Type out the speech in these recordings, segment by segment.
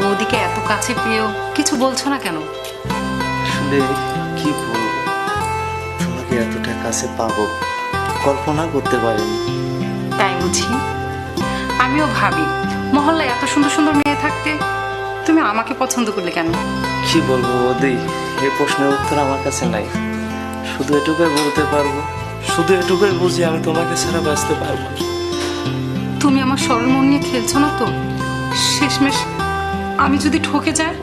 বৌদিকে এত কাছে পেয়েও কিছু বলছো না কেন? আসলে কি বলব? তোমাকে এতটা কাছে পাবো কল্পনা করতে পারিনি। তাই বুঝি? আমিও ভাবি মহল্লায় এত সুন্দর সুন্দর মেয়ে থাকতে তুমি আমাকে পছন্দ করলে কেন? কি বলব বৌদি? এই প্রশ্নের উত্তর আমার কাছে নাই। শুধু এটুকুই বলতে পারব শুধু এটুকুই বুঝি আমি তোমাকে ছাড়া বাঁচতে পারব তুমি আমার সরল মন নিয়ে খেলছো না তো? শেষমেশ আমি যদি ঠকে যাই?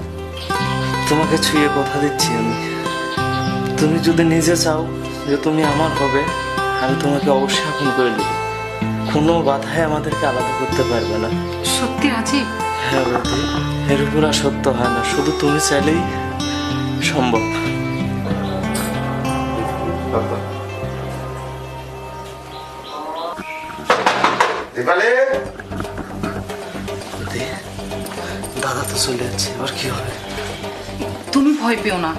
তোমাকে ছুঁয়ে কথা দিচ্ছি আমি। তুমি যদি নিজে চাও যে তুমি আমার হবে আমি তোমাকে অবশ্যই আপন করে নেব কোনো বাধায় আমাদেরকে আলাদা করতে পারবে না। সত্যি রাজীব হ্যাঁ বৌদি এর উপর আর সত্য হয় না। শুধু তুমি চাইলেই সম্ভব। দীপালি? দাদা তো চলে যাচ্ছে এবার কি হবে? তুমি ভয় পেও না।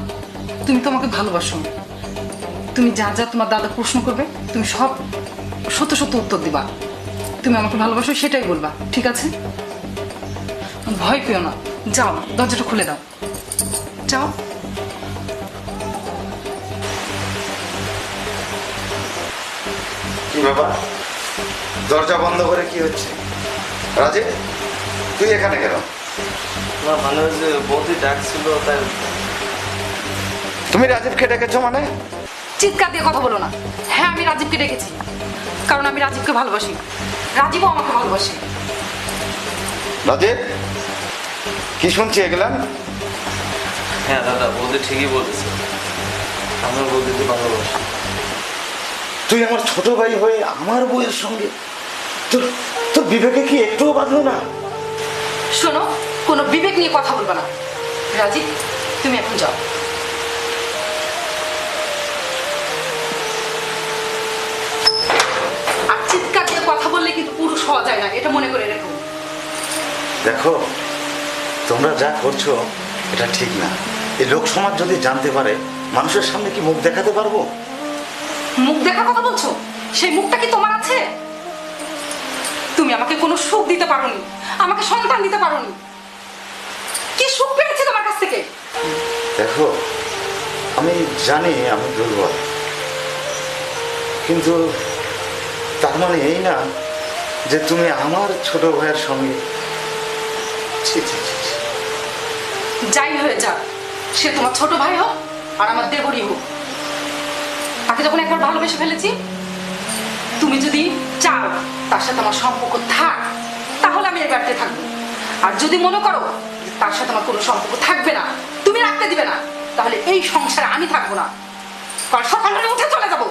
তুমি তো আমাকে ভালোবাসো। তুমি যা যা তোমার দাদা প্রশ্ন করবে তুমি সব সত্য সত্য উত্তর দিবা। তুমি আমাকে ভালোবাসো সেটাই বলবা ঠিক আছে? ভয় পেও না। যাও দরজাটা খুলে দাও। যাও। কি ব্যাপার দরজা বন্ধ করে কি হচ্ছে? রাজীব তুই এখানে কেন? না মানে ওই যে বৌদি ডাকছিল তাই। তুমি রাজীবকে ডেকেছো মানে? চিৎকার দিয়ে কথা বলো না। হ্যাঁ আমি রাজীবকে ডেকেছি। কারণ আমি রাজীবকে ভালোবাসি। রাজীবও আমাকে ভালোবাসে। রাজীব কি শুনছি এগুলাম হ্যাঁ দাদা বৌদি ঠিকই বলেছে। আমার বৌদিকে ভালোবাসি। তুই আমার ছোট ভাই হয়ে আমার বউয়ের সঙ্গে তোর তোর বিবেকে কি একটুও বাঁধলো না? শোনো কোনো বিবেক নিয়ে কথা বলবে না। রাজীব তুমি এখন যাও। আর চিৎকার দিয়ে কথা বললে কিন্তু পুরুষ হওয়া যায় না এটা মনে করে রেখো। দেখো তোমরা যা করছ এটা ঠিক না। এই লোক সমাজ যদি জানতে পারে মানুষের সামনে কি মুখ দেখাতে পারব? মুখ দেখা কথা বলছো? সেই মুখটা কি তোমার আছে? তুমি আমাকে কোনো সুখ দিতে পারোনি। আমাকে সন্তান দিতে পারোনি। কি সুখ পেয়েছি তোমার কাছ থেকে? দেখো আমি জানি আমি দুর্বল। কিন্তু তার মানে এই না যে তুমি আমার ছোট ভাইয়ের সঙ্গে। যাই হয়ে যাক সে তোমার ছোট ভাই হোক আর আমার দেবরই হোক। তাকে যখন একবার ভালোবেসে ফেলেছি তুমি যদি চাও তার সাথে আমার সম্পর্ক থাক, তাহলে আমি এই বাড়িতে থাকব। আর যদি মনে করো তার সাথে আমার কোনো সম্পর্ক থাকবে না, তুমি রাখতে দিবে না, তাহলে এই সংসারে আমি থাকব না। কাল সকালে উঠে চলে যাব।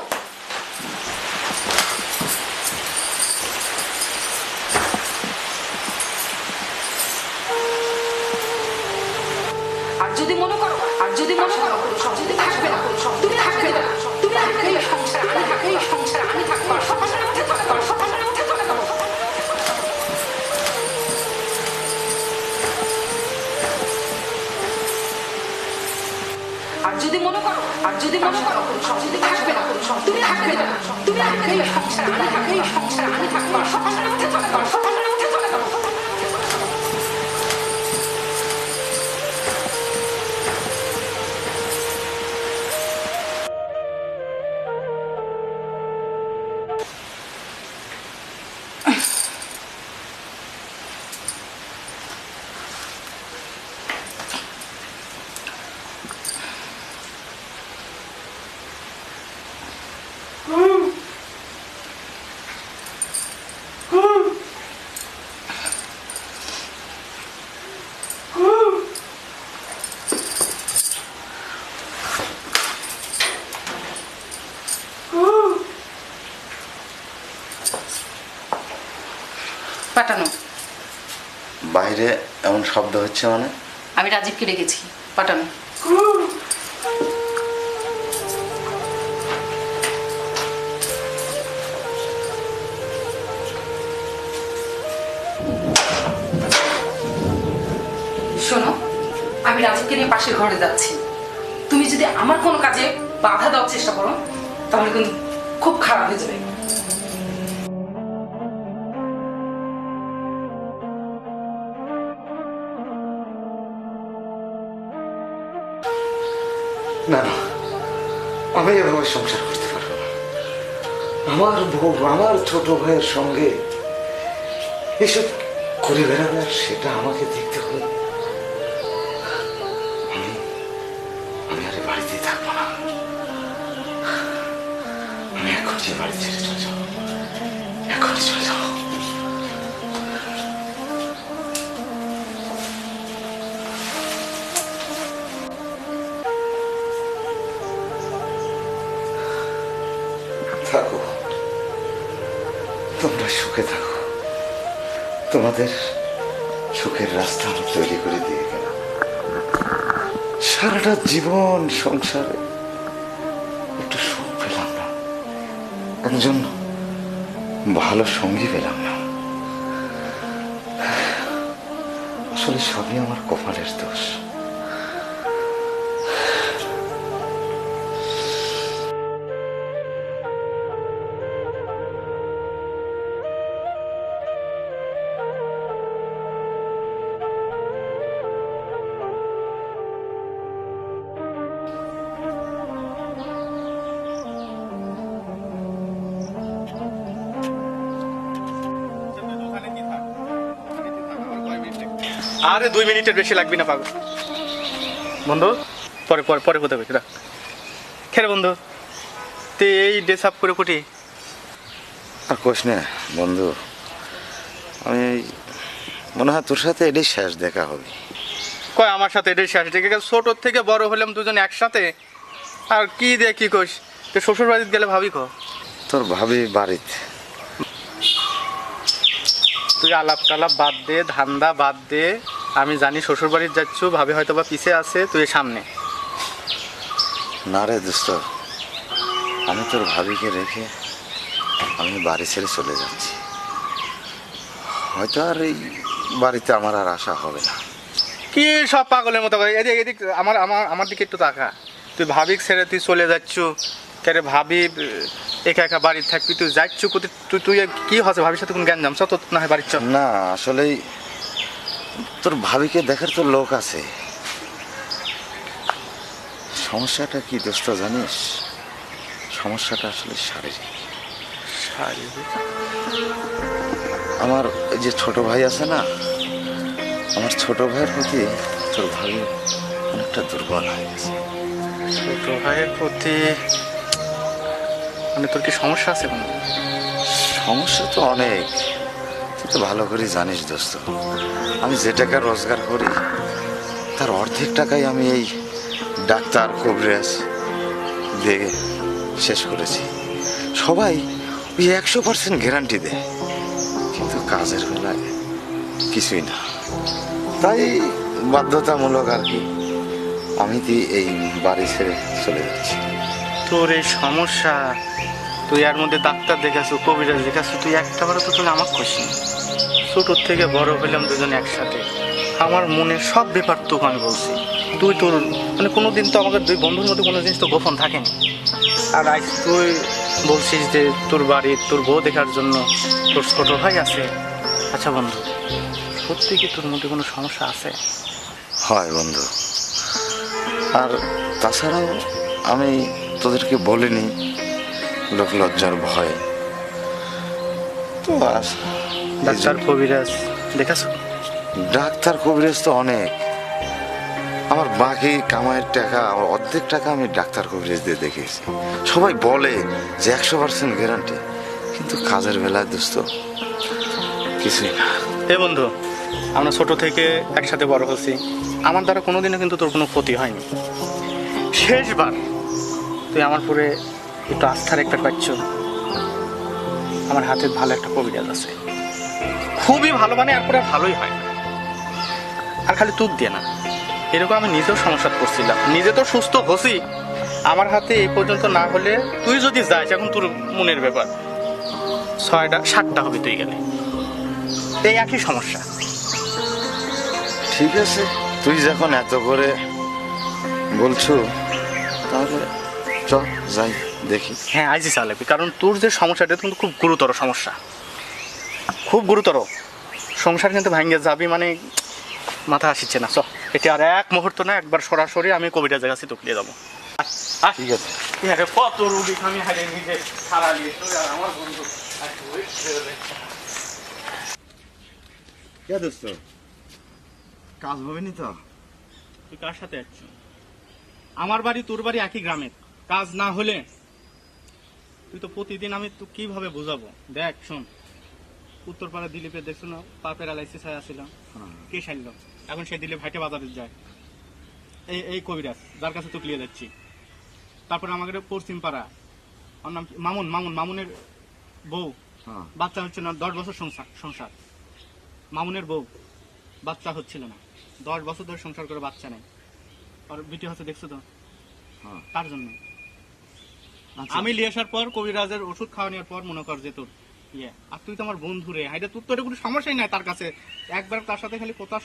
আর যদি মনে করো আর যদি মনে করো যদি থাকবে না সংসার তুমি থাকবে না তুমি থাকবে সংসারে আমি থাকব সংসারে আমি থাকব আর পাঠানো। বাইরে এমন শব্দ হচ্ছে মানে? আমি রাজীবকে ডেকেছি পাঠানো। শোনো আমি রাজীবকে নিয়ে পাশের ঘরে যাচ্ছি। তুমি যদি আমার কোনো কাজে বাধা দেওয়ার চেষ্টা করো তাহলে কিন্তু খুব খারাপ হয়ে যাবে। না না। আমি এভাবে সংসার করতে পারব না। আমার বউ, আমার ছোট ভাইয়ের সঙ্গে এসব করে বেড়াবে আর সেটা আমাকে দেখতে হবে। আমি আমি আর এ বাড়িতেই থাকব না। আমি এখনই এ বাড়ি ছেড়ে চলে যাব এখনই চলে যাব। থাকো। তোমরা সুখে থাকো। তোমাদের সুখের রাস্তা আমি তৈরি করে দিয়ে গেলাম। সারাটা জীবন সংসারে একটু সুখ পেলাম না। একজন ভালো সঙ্গী পেলাম না। আসলে সবই আমার কপালের দোষ। আরে দুই মিনিটের বেশি লাগবে না পাগল। বন্ধু পরে পরে পরে কোথাও রাখ। খেরে বন্ধু। তুই এই ড্রেস আপ করে কুটি। আর কোষ না বন্ধু। আমি মনে হয় তোর সাথে এটাই শেষ দেখা হবে। কয় আমার সাথে এটাই শেষ দেখে? গেছে ছোটোর থেকে বড় হলাম দুজন একসাথে। আর কি দিয়ে কি কইস তো শ্বশুর বাড়িতে গেলে ভাবি কো। তোর ভাবি বাড়িতে। তুই আলাপ টালাপ বাদ দে ধান্দা বাদ দে। আমি জানি শ্বশুর বাড়িতে যাচ্ছ ভাবি হয়তো বা পিছে আছে তুই সামনে। না রে দোস্ত আমি তোর ভাবিকে রেখে আমি বাড়ি ছেড়ে চলে যাচ্ছি। হয়তো আর এই বাড়িতে আমার আর আশা হবে না। কি সব পাগলের মতো করে? এদিক এদিক আমার আমার আমার দিকে একটু তাকা। তুই ভাবিক ছেড়ে তুই চলে যাচ্ছ। কেরে ভাবি একা একা বাড়ি থাকবি তুই যাচ্ছ কোথায়? তুই তুই কি হচ্ছে? ভাবির সাথে কোন জ্ঞান জামছ তো না হয় বাড়ির চ না আসলেই তোর ভাবিকে দেখার তো লোক আছে। সমস্যাটা কি দোস্ত জানিস? সমস্যাটা আসলে শারীরিক? আমার এই যে ছোট ভাই আছে না আমার ছোট ভাইয়ের প্রতি তোর ভাবি অনেকটা দুর্বল হয়ে গেছে। ছোট ভাইয়ের প্রতি মানে তোর কি সমস্যা আছে বন্ধু? সমস্যা তো অনেক। তুই তো ভালো করে জানিস দোস্ত। আমি যে টাকা রোজগার করি, তার অর্ধেক টাকাই আমি এই ডাক্তার কবরেজ দিয়ে শেষ করেছি। সবাই ওই একশো পার্সেন্ট গ্যারান্টি দেয়। কিন্তু কাজের বেলায় কিছুই না। তাই বাধ্যতামূলক আর কি, আমি তুই এই বাড়ি ছেড়ে চলে যাচ্ছি? তোর এই সমস্যা। তুই এর মধ্যে ডাক্তার দেখাছো কবিরাজ দেখাছো তুই একটা বারো তো তুই আমার খুশি ছোটোর থেকে বড় হইলাম দুজন একসাথে। আমার মনের সব ব্যাপার তোকে আমি বলছি। তুই তোর মানে কোনো দিন তো আমাদের দুই বন্ধুর মধ্যে কোনো জিনিস তো গোপন থাকেনি। আর আজ তুই বলছিস যে তোর বাড়ির তোর বউ দেখার জন্য তোর ছোট ভাই আছে। আচ্ছা বন্ধু, সত্যি কি তোর মধ্যে কোনো সমস্যা আছে? হয় বন্ধু। আর তাছাড়াও আমি তোদেরকে বলিনি। লোক লজ্জার ভয়। তো আস ডাক্তার কবিরাজ দেখাছো? ডাক্তার কবিরাজ তো অনেক। আমার বাকি কামাইয়ের টাকা আমার অর্ধেক টাকা আমি ডাক্তার কবিরাজ দিয়ে দেখেছি সবাই বলে যে একশো পার্সেন্ট গ্যারান্টি কিন্তু কাজের বেলায় দোস্ত কিছুই না। হে বন্ধু আমরা ছোট থেকে একসাথে বড় হচ্ছি আমার দ্বারা কোনোদিনও কিন্তু তোর কোনো ক্ষতি হয়নি। শেষবার। তুই আমার পরে একটু আস্থার একটা পাচ্ছ আমার হাতে ভালো একটা কবিরাজ আছে। খুবই ভালো মানে আর ভালোই হয় আর খালি তুক দিয়ে না। এরকম আমি নিজেও সমস্যা করছিলাম। নিজে তো সুস্থ হসি। আমার হাতে এই পর্যন্ত না হলে তুই যদি যাস, এখন তোর মনের ব্যাপার। ছয়টা, সাতটা হবে তুই গেলে। এই একই সমস্যা। ঠিক আছে। তুই যখন এত করে বলছো, তাহলে যাই দেখি। হ্যাঁ আইজি চালাবি কারণ তোর যে সমস্যাটা কিন্তু খুব গুরুতর সমস্যা। খুব গুরুতর। সংসার কিন্তু ভাঙ্গে যাবি মানে মাথা আসিচ্ছে না। চ এটা আর এক মুহূর্ত না একবার সরাসরি আমি কবিরাজের কাছে তুকলিয়ে যাব। ঠিক আছে। কত রুগী আমি হারিয়ে নিজে আর আমার বন্ধু। কে দোস্ত? কাজ হবে তো? তুই কার সাথে যাচ্ছ আমার বাড়ি তোর বাড়ি একই গ্রামের। কাজ না হলে তুই তো প্রতিদিন আমি তো কীভাবে বোঝাবো? দেখ শোন। উত্তরপাড়া দিলীপের দেখছ না? পা প্যারালাইসিস হয়ে। আসছিল কে সারল? এখন সে দিলীপ হাইটে বাজারে যায়। এই এই কবিরাজ যার কাছে তুই লিয়ে যাচ্ছি। তারপরে আমাদের পশ্চিম পাড়া ওর নাম মামুন মামুন মামুনের বউ। হ্যাঁ। বাচ্চা হচ্ছে না দশ বছর সংসার সংসার। মামুনের বউ। বাচ্চা হচ্ছিল না। দশ বছর ধরে সংসার করে বাচ্চা নেই। আর বিটি হচ্ছে দেখছ তো? হ্যাঁ। তার জন্য। আমি নিয়ে আসার পর কবিরাজের ওষুধ খাওয়া নেওয়ার পর মনে কর যে তোর ইয়ে আর তুই তো আমার বন্ধু রে। হাইটা তোর তো এটা কোনো সমস্যাই নাই তার কাছে। একবার তার সাথে খালি কথা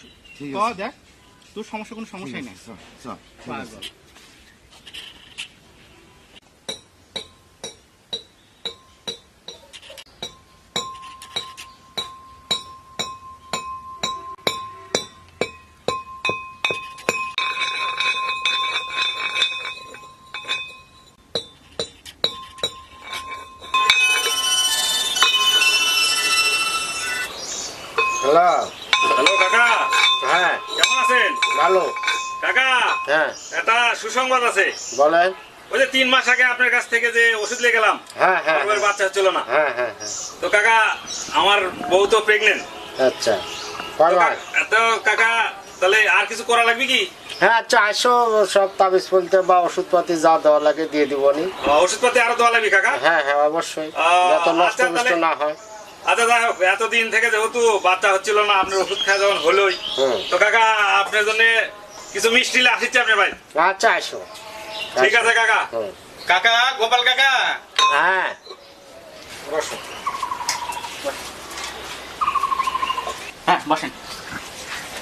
দেখ তোর সমস্যা কোনো সমস্যাই নাই। সুসংবাদ আছে। বলেন। ওই যে তিন মাস আগে আপনার কাছ থেকে যে ওষুধ নিয়ে গেলাম হ্যাঁ হ্যাঁ বাচ্চা হচ্ছিল না। হ্যাঁ হ্যাঁ হ্যাঁ। তো কাকা আমার বউ তো প্রেগনেন্ট আচ্ছা। তো কাকা তাহলে আর কিছু করা লাগবে কি? হ্যাঁ আচ্ছা আসো সব তাবিজ বলতে বা ওষুধপাতি যা দেওয়া লাগে দিয়ে আহ, ওষুধপাতি আরও দেওয়া লাগবে কাকা? হ্যাঁ হ্যাঁ অবশ্যই। নষ্ট আচ্ছা, নষ্ট না হয়। আচ্ছা যাই হোক এতদিন থেকে যেহেতু বাচ্চা হচ্ছিল না আপনার ওষুধ খাওয়া যখন হলোই। তো কাকা আপনার জন্য কিছু মিষ্টি আসিচ্ছে আপনার ভাই আচ্ছা আসো। ঠিক আছে কাকা। কাকা গোপাল কাকা। হ্যাঁ। হ্যাঁ বসেন।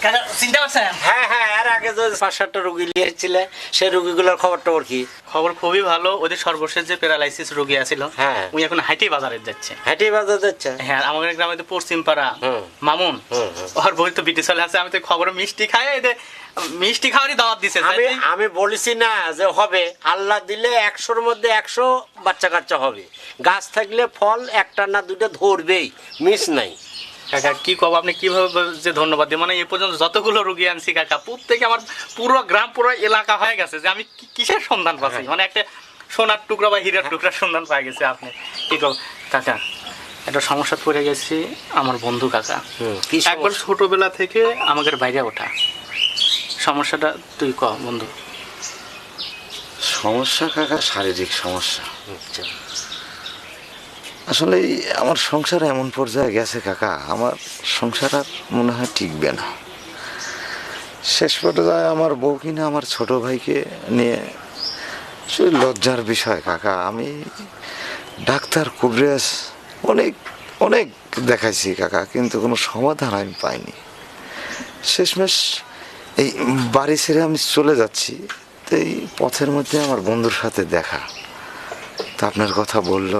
কাকা চিন্তা করছেন? হ্যাঁ হ্যাঁ এর আগে যে পাঁচ সাতটা রুগী নিয়েছিলে সেই রুগীগুলোর খবর টবর কি? খবর খুবই ভালো। ওদের সর্বশেষ যে প্যারালাইসিস রোগী আছিল হ্যাঁ। উনি এখন হাইটি বাজারে যাচ্ছে। হেঁটে বাজার যাচ্ছে? হ্যাঁ আমাদের গ্রামে তো পশ্চিম পাড়া মামুন। ওর বই তো আছে আমি তো খবর মিষ্টি খাই এদের মিষ্টি খাওয়ারই দাওয়াত দিছে আমি আমি বলেছি না যে হবে। আল্লাহ দিলে একশোর মধ্যে একশো বাচ্চা কাচ্চা হবে। গাছ থাকলে ফল একটা না দুটো ধরবেই মিস নাই। কাকা কি কব? আপনি কীভাবে যে ধন্যবাদ দিই মানে এই পর্যন্ত যতগুলো রুগী আনছি কাকা প্রত্যেকে আমার পুরো গ্রাম পুরো এলাকা হয়ে গেছে যে আমি কিসের সন্ধান পাচ্ছি? হ্যাঁ। মানে একটা সোনার টুকরা বা হীরার টুকরার সন্ধান পাই গেছে আপনি। কি কব? কাকা একটা সমস্যা পড়ে গেছি আমার বন্ধু কাকা। একবার ছোটবেলা থেকে আমাদের বাইরে ওঠা। সমস্যাটা তুই ক বন্ধু। সমস্যা কাকা শারীরিক সমস্যা। আচ্ছা। আসলে আমার সংসার এমন পর্যায়ে গেছে কাকা আমার সংসার আর মনে হয় টিকবে না। শেষ পর্যায়ে আমার বউ কিনা আমার ছোট ভাইকে নিয়ে সে লজ্জার বিষয় কাকা। আমি ডাক্তার কুবরেজ অনেক অনেক দেখাইছি কাকা কিন্তু কোনো সমাধান আমি পাইনি। শেষমেশ এই বাড়ি ছেড়ে আমি চলে যাচ্ছি। তো এই পথের মধ্যে আমার বন্ধুর সাথে দেখা। তা আপনার কথা বলল।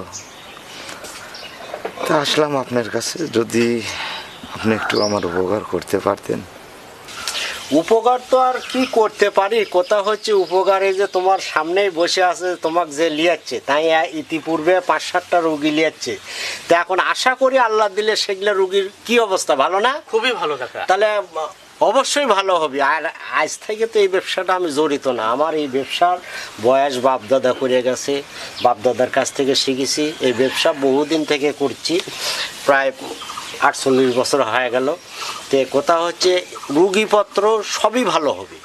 তা আসলাম আপনার কাছে। যদি আপনি একটু আমার উপকার করতে পারতেন। উপকার তো আর কি করতে পারি? কথা হচ্ছে উপকারে যে তোমার সামনেই বসে আছে তোমাকে যে লিয়াচ্ছে তাই ইতিপূর্বে পাঁচ সাতটা রুগী লিয়াচ্ছে। তা এখন আশা করি আল্লাহ দিলে সেগুলো রুগীর কি অবস্থা ভালো না? খুবই ভালো কাকা। তাহলে অবশ্যই ভালো হবে। আর আজ থেকে তো এই ব্যবসাটা আমি জড়িত না। আমার এই ব্যবসার বয়স বাপদাদা করে গেছে। বাপদাদার কাছ থেকে শিখেছি। এই ব্যবসা বহুদিন থেকে করছি। প্রায় আটচল্লিশ বছর হয়ে গেল। তো কথা হচ্ছে, রুগীপত্র সবই ভালো হবে।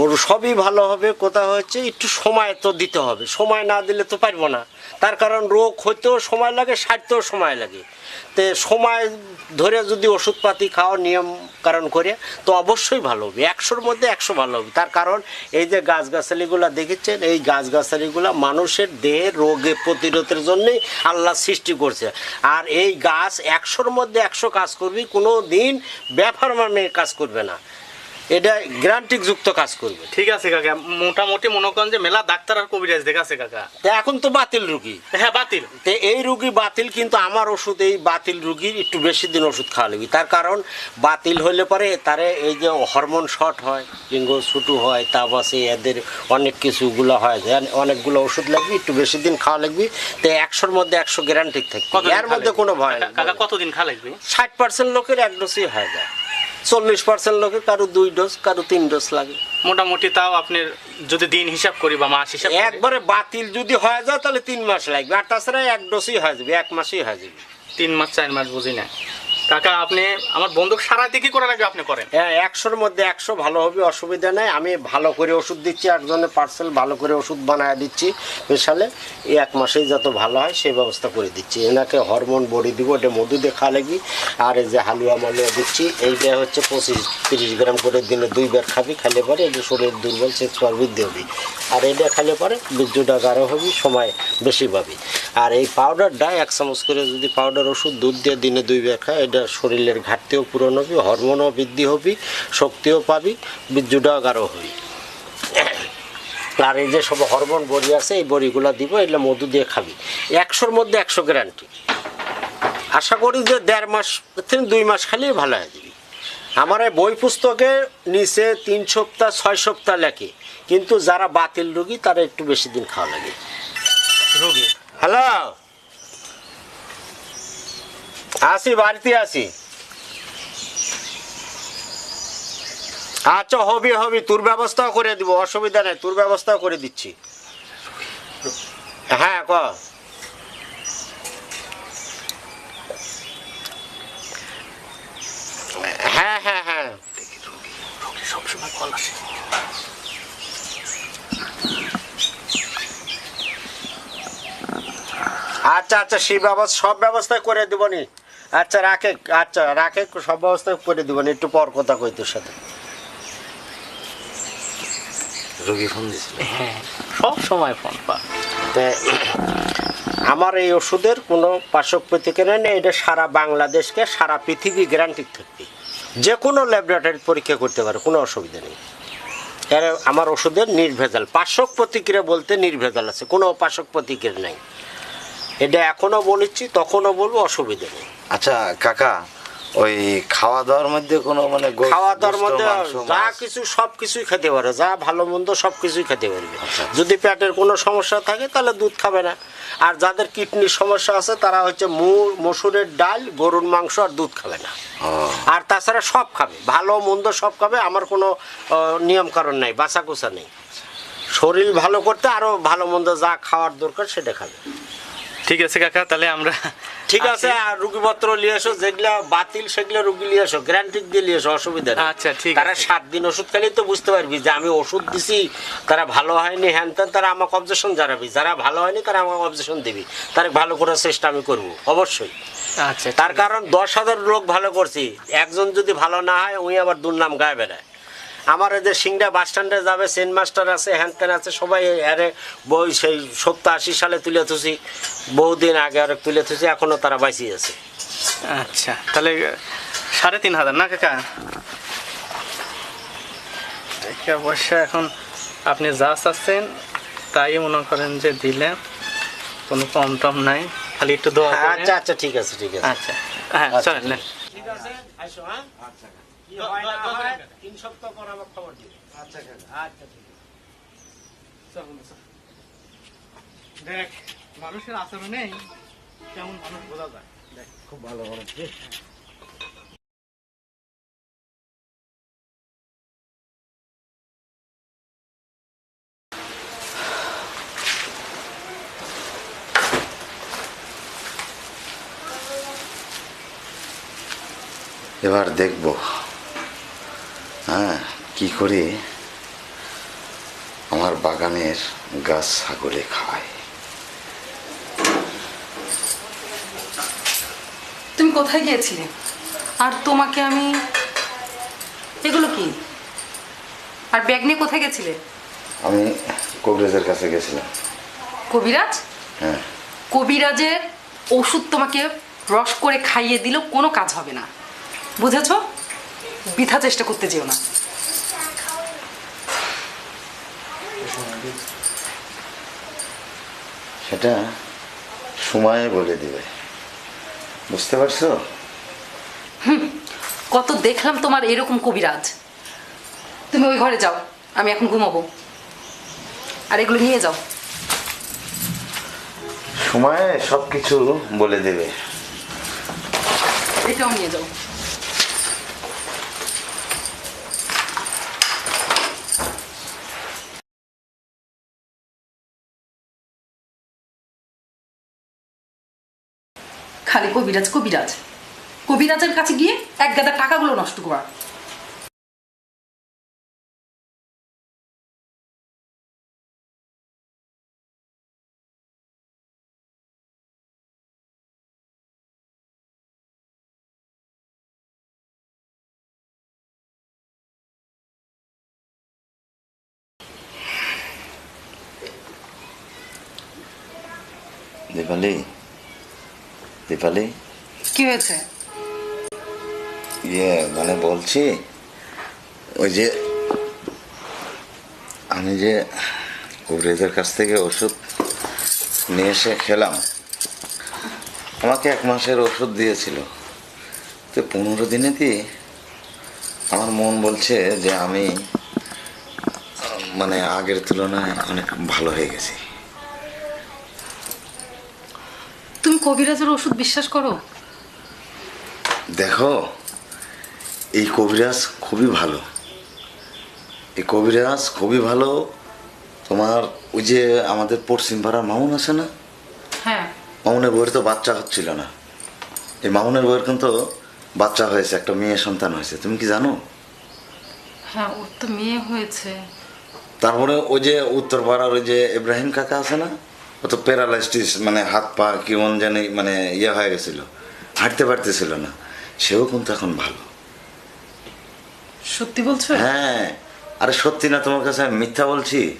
ওর সবই ভালো হবে। কোথা হচ্ছে, একটু সময় তো দিতে হবে। সময় না দিলে তো পারব না। তার কারণ রোগ হইতেও সময় লাগে, সারতেও সময় লাগে। তে সময় ধরে যদি ওষুধপাতি খাওয়া নিয়ম কারণ করে, তো অবশ্যই ভালো হবে। একশোর মধ্যে একশো ভালো হবে। তার কারণ এই যে গাছগাছালিগুলো দেখেছেন, এই গাছগাছালিগুলো মানুষের দেহে রোগে প্রতিরোধের জন্যই আল্লাহ সৃষ্টি করছে। আর এই গাছ একশোর মধ্যে একশো কাজ করবি, কোনো দিন ব্যাপার মানে কাজ করবে না। এটা গ্যারান্টি যুক্ত কাজ করবে। ঠিক আছে কাকা মোটামুটি মনে করেন যে মেলা ডাক্তার আর কবিরাজ দেখাছে কাকা? এখন তো বাতিল রুগী। হ্যাঁ বাতিল। তো এই রুগী বাতিল কিন্তু আমার ওষুধ এই বাতিল রুগীর একটু বেশি দিন ওষুধ খাওয়া লাগবে। তার কারণ বাতিল হলে পরে তারে এই যে হরমোন শর্ট হয় লিঙ্গ ছুটু হয় তা বাসে এদের অনেক কিছুগুলো হয় অনেকগুলো ওষুধ লাগবে একটু বেশি দিন খাওয়া লাগবে। তো একশোর মধ্যে একশো গ্যারান্টি থাকবে এর মধ্যে কোনো ভয় কাকা- কাকা কতদিন খাওয়া লাগবে? ষাট পার্সেন্ট লোকের এক ডোজই হয়ে যায়। চল্লিশ পার্সেন্ট লোকের কারও দুই ডোজ কারও তিন ডোজ লাগে। মোটামুটি তাও আপনার যদি দিন হিসাব করি বা মাস হিসাব একবারে বাতিল যদি হয়ে যায় তাহলে তিন মাস লাগবে। আর তাছাড়া এক ডোজই হয়ে যাবে এক মাসই হয়ে যাবে। তিন মাস চার মাস বুঝি না। কাকা, আপনি আমার বন্ধুক সারা দিকে করা লাগবে আপনি করেন? হ্যাঁ একশোর মধ্যে একশো, ভালো হবে, অসুবিধা নেই। আমি ভালো করে ওষুধ দিচ্ছি, একজনের পার্সেল ভালো করে ওষুধ বানায় দিচ্ছি। স্পেশালে এই এক মাসেই যত ভালো হয়, সেই ব্যবস্থা করে দিচ্ছি। এনাকে হরমোন বড়ি দিব এটা মধু দিয়ে খা লাগি আর এই যে হালুয়া মালুয়া দিচ্ছি এইটা হচ্ছে পঁচিশ, তিরিশ গ্রাম করে দিনে দুইবার খাবি, খাইলে পরে এই যে শরীর দুর্বল, সে বৃদ্ধি হবে আর এটা খাইলে পরে বীর্যটা গাঢ় হবি, সময় বেশি পাবি। আর এই পাউডারটা এক চামচ করে যদি পাউডার ওষুধ দুধ দিয়ে দিনে দুইবার খায়, এটা শরীরের ঘাটতিও পূরণ হবে হরমোনও বৃদ্ধি হবি শক্তিও পাবি বীর্যটাও গাঢ় হবি। আর এই যে সব হরমোন বড়ি আছে এই বড়িগুলো দিব এগুলো মধু দিয়ে খাবি। একশোর মধ্যে একশো গ্যারান্টি। আশা করি যে দেড় মাস থেকে দুই মাস খালি ভালো হয়ে যাবি। আমার এই বই পুস্তকে নিচে তিন সপ্তাহ ছয় সপ্তাহ লেখে। কিন্তু যারা বাতিল রোগী তারা একটু বেশি দিন খাওয়া লাগে। রোগী? হ্যালো? আসি বাড়িতে আসি। আচ্ছা হবি হবি তোর ব্যবস্থাও করে দিব অসুবিধা নেই তোর ব্যবস্থাও করে দিচ্ছি। হ্যাঁ ক। হ্যাঁ হ্যাঁ হ্যাঁ। সবসময় কল আসে। আচ্ছা আচ্ছা সেই ব্যবস্থা সব ব্যবস্থা করে দিব নি আচ্ছা রাখে আচ্ছা রাখে সব ব্যবস্থা করে দিবেন একটু পর কথা কই তোর সাথে। রোগী ফোন দিছিল? হ্যাঁ সব সময় ফোন পা আমার এই ওষুধের কোনো পার্শ্ব প্রতিক্রিয়া নেই এটা সারা বাংলাদেশকে সারা পৃথিবী গ্যারান্টি থাকবে। যে কোনো ল্যাবরেটরি পরীক্ষা করতে পারে কোনো অসুবিধা নেই। এর আমার ওষুধের নির্ভেজাল পার্শ্ব প্রতিক্রিয়া বলতে নির্ভেজাল আছে কোনো পার্শ্ব প্রতিক্রিয়া নেই। এটা এখনও বলেছি তখনও বলব অসুবিধা নেই। আচ্ছা কাকা ওই খাওয়া দাওয়ার মধ্যে কোনো মানে খাওয়া দাওয়ার মধ্যে যা কিছু সব কিছুই খেতে পারে যা ভালো মন্দ সব কিছুই খেতে পারবে। আচ্ছা। যদি পেটের কোনো সমস্যা থাকে তাহলে দুধ খাবে না। আর যাদের কিডনির সমস্যা আছে তারা হচ্ছে মুর মসুরের ডাল গরুর মাংস আর দুধ খাবে না। আর তাছাড়া সব খাবে ভালো মন্দ সব খাবে আমার কোনো নিয়ম কারণ নাই বাঁচাকুচা নেই। শরীর ভালো করতে আরও ভালো মন্দ যা খাওয়ার দরকার সেটা খাবে। ঠিক আছে কাকা তাহলে আমরা ঠিক আছে আর রুগীপত্র নিয়ে এসো যেগুলা বাতিল সেগুলো রুগী নিয়ে এসো গ্যারান্টি দিয়ে নিয়ে এসো অসুবিধা নেই। আচ্ছা, ঠিক তারা সাত দিন ওষুধ খেলেই তো বুঝতে পারবি যে আমি ওষুধ দিছি তারা ভালো হয়নি হ্যান ত্যান তারা আমাকে অবজেশন জানাবি। যারা ভালো হয়নি তারা আমাকে অবজেশন দিবি। তার ভালো করার চেষ্টা আমি করব অবশ্যই। আচ্ছা তার কারণ দশ হাজার লোক ভালো করছি একজন যদি ভালো না হয় উনি আবার দুর্নাম গায়ে বেড়ায়। আমার এদের সিংড়া বাস স্ট্যান্ডে যাবে সেন্ট মাস্টার আছে হ্যান ত্যান আছে সবাই আরে বই সেই সত্তর আশি সালে তুলে থুছি বহুদিন আগে আর তুলে থুছি এখনও তারা বাঁচিয়ে আছে। আচ্ছা তাহলে সাড়ে তিন হাজার না কাকা? দেখে অবশ্য এখন আপনি যা চাচ্ছেন তাই মনে করেন যে দিলে কোনো কম টম নাই খালি একটু দোয়া করেন। আচ্ছা আচ্ছা ঠিক আছে ঠিক আছে। আচ্ছা হ্যাঁ আচ্ছা, চলেন ঠিক আছে। হ্যাঁ? আচ্ছা। কি হয় না হয়। তিন সপ্তাহ পর আমার খবর দিবে। আচ্ছা আচ্ছা। ঠিক আছে। দেখ মানুষের আচরণে কেমন মানুষ বোঝা যায়। খুব ভালো মানুষ এবার দেখব। হ্যাঁ কি করে? আমার বাগানের গাছ ছাগলে খায়। তুমি কোথায় গিয়েছিলে? আর তোমাকে আমি এগুলো কি? আর ব্যাগ নিয়ে কোথায় গেছিলে? আমি কবিরাজের কাছে গেছিলাম। কবিরাজ? হ্যাঁ। কবিরাজের ওষুধ তোমাকে রস করে খাইয়ে দিলেও কোনো কাজ হবে না। বুঝেছ? বৃথা চেষ্টা করতে যেও না। সেটা সময়ে বলে দেবে। বুঝতে পারছ? হুম কত দেখলাম তোমার এরকম কবিরাজ। তুমি ওই ঘরে যাও আমি এখন ঘুমাবো। আর এগুলো নিয়ে যাও। সময়ে সব কিছু বলে দেবে। এটাও নিয়ে যাও। খালি কবিরাজ কবিরাজ। কবিরাজের কাছে গিয়ে এক গাদা টাকাগুলো নষ্ট করা। কি হয়েছে? ইয়ে মানে বলছি ওই যে আমি যে কাছ থেকে ওষুধ নিয়ে এসে খেলাম আমাকে এক মাসের ওষুধ দিয়েছিল। তো পনেরো দিনে দিয়ে আমার মন বলছে যে আমি মানে আগের তুলনায় অনেক ভালো হয়ে গেছি তুমি কবিরাজের ওষুধ বিশ্বাস করো? দেখো এই কবিরাজ খুবই ভালো। এই কবিরাজ খুবই ভালো। তোমার ওই যে আমাদের পশ্চিম পাড়ার মামুন আছে না? হ্যাঁ। মামুনের বইয়ের তো বাচ্চা হচ্ছিল না। এই মামুনের বইয়ের কিন্তু বাচ্চা হয়েছে একটা মেয়ে সন্তান হয়েছে। তুমি কি জানো? হ্যাঁ ওর তো মেয়ে হয়েছে। তারপরে ওই যে উত্তর পাড়ার ওই যে ইব্রাহিম কাকা আছে না? তো প্যারালাইসিস মানে হাত পা কেমন জানি মানে ইয়ে হয়ে গেছিল। হাঁটতে পারতেছিল না। সেও কিন্তু এখন ভালো। সত্যি বলছো? হ্যাঁ। আরে সত্যি না তোমার কাছে আমি মিথ্যা বলছি?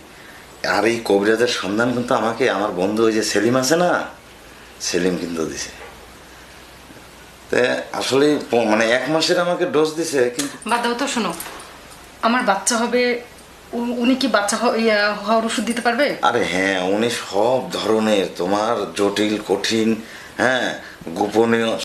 আর এই কবিরাজের সন্ধান কিন্তু আমাকে আমার বন্ধু ওই যে সেলিম আছে না? সেলিম কিন্তু দিছে। তে আসলে মানে এক মাসের আমাকে ডোজ দিছে কিন্তু বাদ দাও তো শোনো। আমার বাচ্চা হবে উনি কি বাচ্চা হওয়ার ওষুধ দিতে পারবে? আরে হ্যাঁ উনি সব ধরনের তোমার জটিল, কঠিন হ্যাঁ গোপনীয়